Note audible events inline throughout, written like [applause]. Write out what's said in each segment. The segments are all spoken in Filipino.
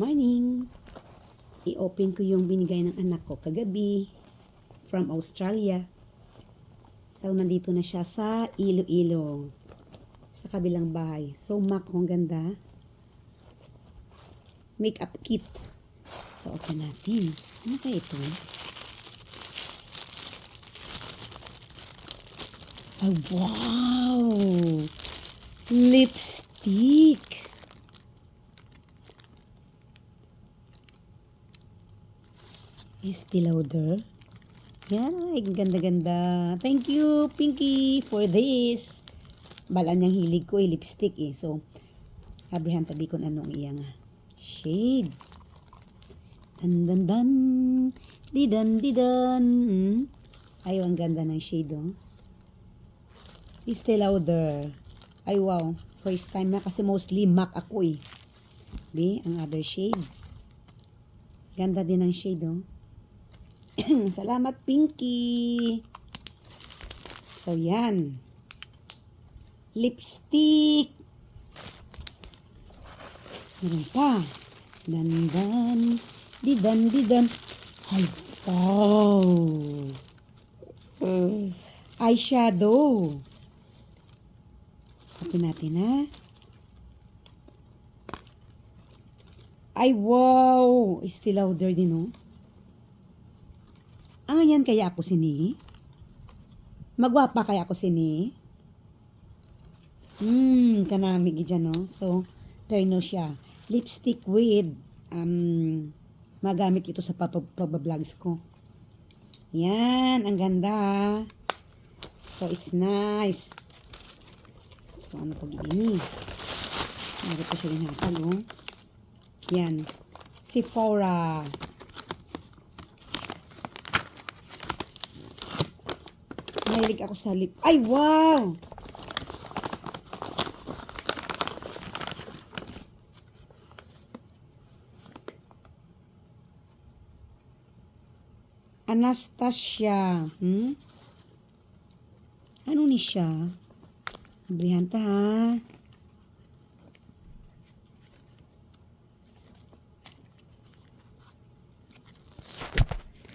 morning. I-open ko yung binigay ng anak ko kagabi from Australia. So, nandito na siya sa Iloilo. Sa kabilang bahay. So, Mac, ang ganda. Makeup kit. So, open natin. Ano kaya ito? Oh, wow! Lipstick! Estee Lauder. Yan, ang ganda-ganda. Thank you, Pinky, for this. Bala niyang hilig ko, eh, lipstick eh. So, abrihan tabi ko anong iyang shade. Dan dan dan. Didan didan. Hmm. Ay, ang ganda ng shade oh. Estee Lauder. Ay, wow. First time na kasi mostly MAC ako eh. Be, ang other shade. Ganda din ang shade oh. [clears throat] Salamat, Pinky. So, yan. Lipstick. Meron pa. Dandan. Didan, didan. Ay, wow. Uh, eyeshadow. Open natin, ha? Ay, wow. Still louder din, oh. Ah, yan kaya ako sini? Magwapa kaya ako sini? Hmm, kanami gidyan, no? So, terno siya. Lipstick with, um, magamit ito sa pagbablogs ko. Yan, ang ganda. So, it's nice. So, ano pag ini? Meron pa siya hinatag, oh. Yan. Sephora. Mahilig ako sa lip. Ay, wow! Anastasia. Hmm? Ano ni siya? Abrihan ta ha.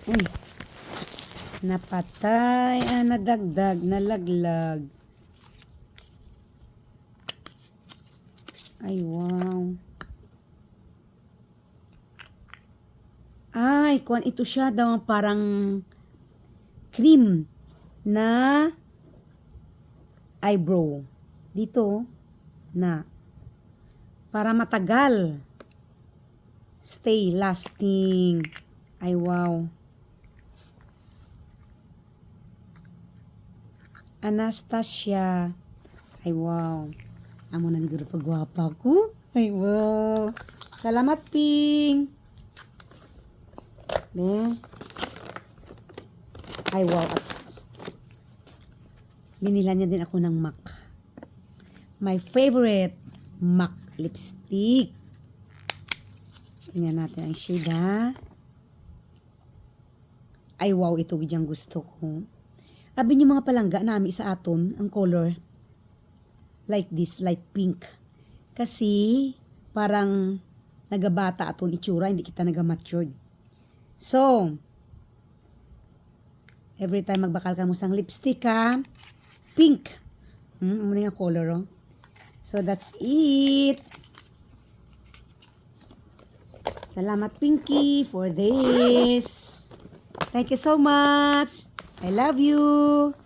Uy. Napatay, ah, nadagdag, nalaglag. Ay, wow. Ay, kuan ito siya daw parang cream na eyebrow. Dito na para matagal. Stay lasting. Ay, wow. Anastasia. Ay, wow. Amo na ni Guru pagwapa ko. Ay, wow. Salamat, Ping. Be. Ay, wow. At binila niya din ako ng MAC. My favorite MAC lipstick. Tingnan natin ang shade, ha? Ay, wow. Ito giyang gusto ko. Abi niyo mga palangga nami sa aton ang color like this, light pink. Kasi parang nagabata aton itsura, hindi kita nagamatured. So, every time magbakal ka mo sang lipstick ha, pink. Hmm, ano yung color oh. So, that's it. Salamat Pinky for this. Thank you so much. I love you.